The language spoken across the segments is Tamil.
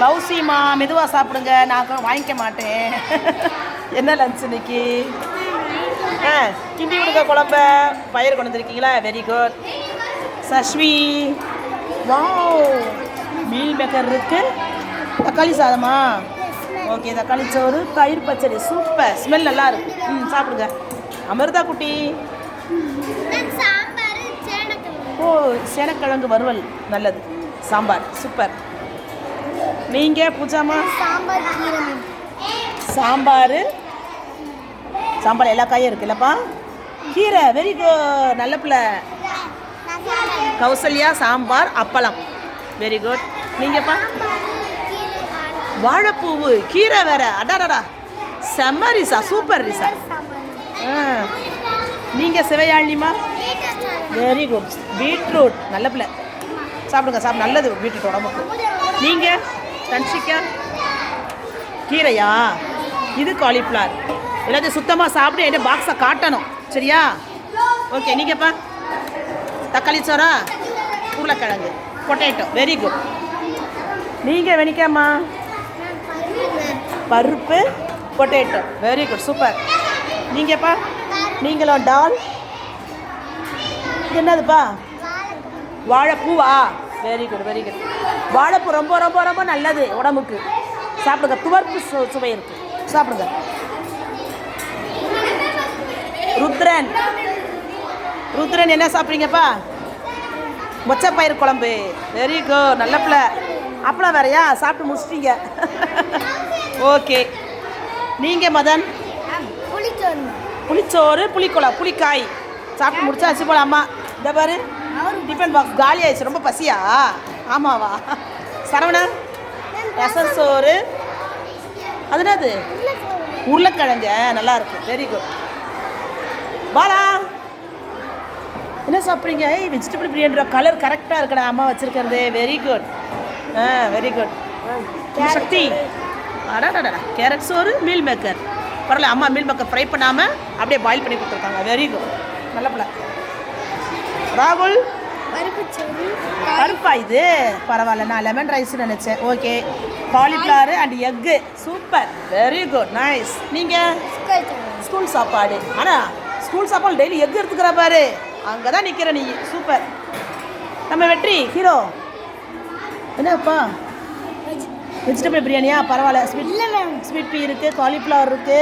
கௌசிமா மெதுவாக சாப்பிடுங்க. நான் வாங்கிக்க மாட்டேன். என்ன லஞ்ச் இன்னைக்கு? ஆ கிண்டி விடுங்க குழம்ப. பயிர் கொண்டு வந்திருக்கீங்களா? Very good Shashvi wow meal maker இருக்கு. தக்காளி சாதமா? ஓகே தக்காளி சோறு தயிர் பச்சடி. சூப்பர் ஸ்மெல் நல்லா இருக்கு. ம் சாப்பிடுங்க. அமிர்தா குட்டி. ஓ சேனக்கிழங்கு வறுவல். நல்லது. சாம்பார். சூப்பர் நீங்கள் பூஜாமா? சாம்பார் சாம்பார். எல்லா காயும் இருக்குல்லப்பா கீரை வெரி குட் நல்ல பிள்ளை. கௌசல்யா சாம்பார் அப்பளம். Very good நீங்கப்பா? வாழைப்பூவு கீரை வேற. அடாடா செம்ம ரிசா சூப்பர் ரிசா. நீங்கள் சிவையாழிமா வெரி குட் பீட்ரூட் நல்ல பிள்ளை. சாப்பிடுங்க சாப்பிடு. நல்லது பீட்ரூட் உடம்புக்கு. நீங்கள் தன்ஷிகா கீரையா? இது காலிஃப்ளவர் எல்லாத்தையும் சுத்தமாக சாப்பிட்டு என்ன பாக்ஸை காட்டணும். சரியா? ஓகே நீங்கப்பா தக்காளி சோறா? உருளைக்கிழங்கு. பொட்டேட்டோ வெரி குட் நீங்கள் வெனிக்காம்மா பருப்பு பொட்டேட்டோ வெரி குட் சூப்பர் நீங்கப்பா நீங்களும் டால் என்னதுப்பா? வாழைப்பூவா? வெரி குட் வெரி குட் வாழைப்பூ ரொம்ப ரொம்ப ரொம்ப நல்லது உடம்புக்கு. சாப்பிடுங்க. துவர்ப்பு சு சுவை இருக்கு. சாப்பிடுங்க. ருத்ரன். ருத்ரன் என்ன சாப்பிட்றீங்கப்பா? மொச்சப்பயிர் குழம்பு. வெரி குட் நல்ல பிள்ளை. அப்பளம் வேறையா? சாப்பிட்டு முடிச்சிட்டீங்க. ஓகே நீங்கள் மதன்? புளிச்சோறு. புளிச்சோறு புளிக்குழம்பு புளிக்காய். சாப்பிட்டு முடிச்சாச்சு போல அம்மா. இந்த பாரு. டிஃபன் பாக்ஸ் காலி ஆயிடுச்சு. ரொம்ப பசியா? ஆமாவா? சரவணன் ரசம் சோறு. அது என்னது உருளைக்கிழங்க. நல்லா இருக்கு. வெரி குட் பாலா என்ன சாப்பிட்றீங்க? ஏய் வெஜிடபிள் பிரியாணியோட கலர் கரெக்டாக இருக்கடா. அம்மா வச்சுருக்கிறது. வெரி குட் ஆ வெரி குட் சக்தி அடாடா கேரட் சோறு. மீல் மேக்கர் பரவாயில்ல அம்மா மீல் மேக்கர் ஃப்ரை பண்ணாமல் அப்படியே பாயில் பண்ணி கொடுத்துருக்காங்க வெரி குட் நல்ல பிள்ளை ராகுல் பருப்பா இது? பரவாயில்ல நான் லெமன் ரைஸ் நினச்சேன். Okay cauliflower and egg super very good nice நீங்கள் ஸ்கூல் சாப்பாடு. ஆனால் ஸ்கூல் சாப்பாடு டெய்லி எக் எடுத்துக்கிற பாரு. அங்கே தான் நிற்கிற நீ. சூப்பர் நம்ம வெற்றி ஹீரோ என்னப்பா? வெஜிடபிள் பிரியாணியா? பரவாயில்ல. ஸ்வீட் இல்லை மேம் ஸ்வீட் பீ இருக்குது காலிஃப்ளவர் இருக்குது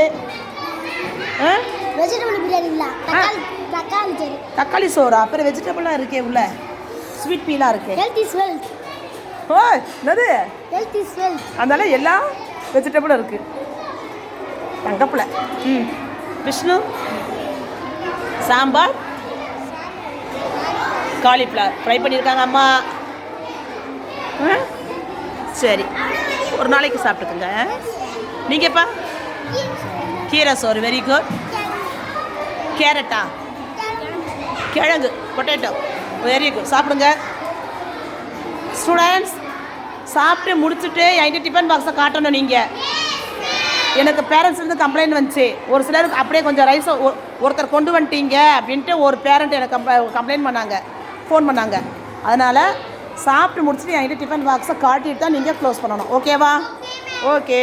வெஜிடபிள் பிரியாணி இல்லை. தக்காளி தக்காளி சோறு? அப்புறம் வெஜிடபிளாக இருக்கே உள்ள. ஸ்வீட் பீலாம் இருக்கு. ஹெல்த் இஸ் வெல்த் ஓ என்னது? ஹெல்த் இஸ் வெல்த் அதனால எல்லா வெஜிடபிளும் இருக்குது தங்கப்பில். ம். விஷ்ணு சாம்பார் காலிஃப்ளவர் ஃப்ரை பண்ணியிருக்காங்க அம்மா? சரி. ஒரு நாளைக்கு சாப்பிட்டுக்குங்க நீங்கப்பா? கீரை சோறு. வெரி குட் கேரட்டா? கிழங்கு பொட்டேட்டோ வெரி குட் சாப்பிடுங்க. ஸ்டூடெண்ட்ஸ் சாப்பிட்டு முடிச்சுட்டு என்கிட்ட டிஃபன் பாக்ஸை காட்டணும் நீங்கள் எனக்கு பேரண்ட்ஸ்லேருந்து கம்ப்ளைண்ட் வந்துச்சு. ஒரு சிலருக்கு அப்படியே கொஞ்சம் ரைஸை ஒருத்தர் கொண்டு வந்துட்டீங்க அப்படின்ட்டு ஒரு பேரண்ட் எனக்கு கம்ப்ளைண்ட் பண்ணாங்க. ஃபோன் பண்ணாங்க. அதனால் சாப்பிட்டு முடிச்சுட்டு என்கிட்ட டிஃபன் பாக்ஸை காட்டிட்டு தான் நீங்கள் க்ளோஸ் பண்ணணும். ஓகேவா ஓகே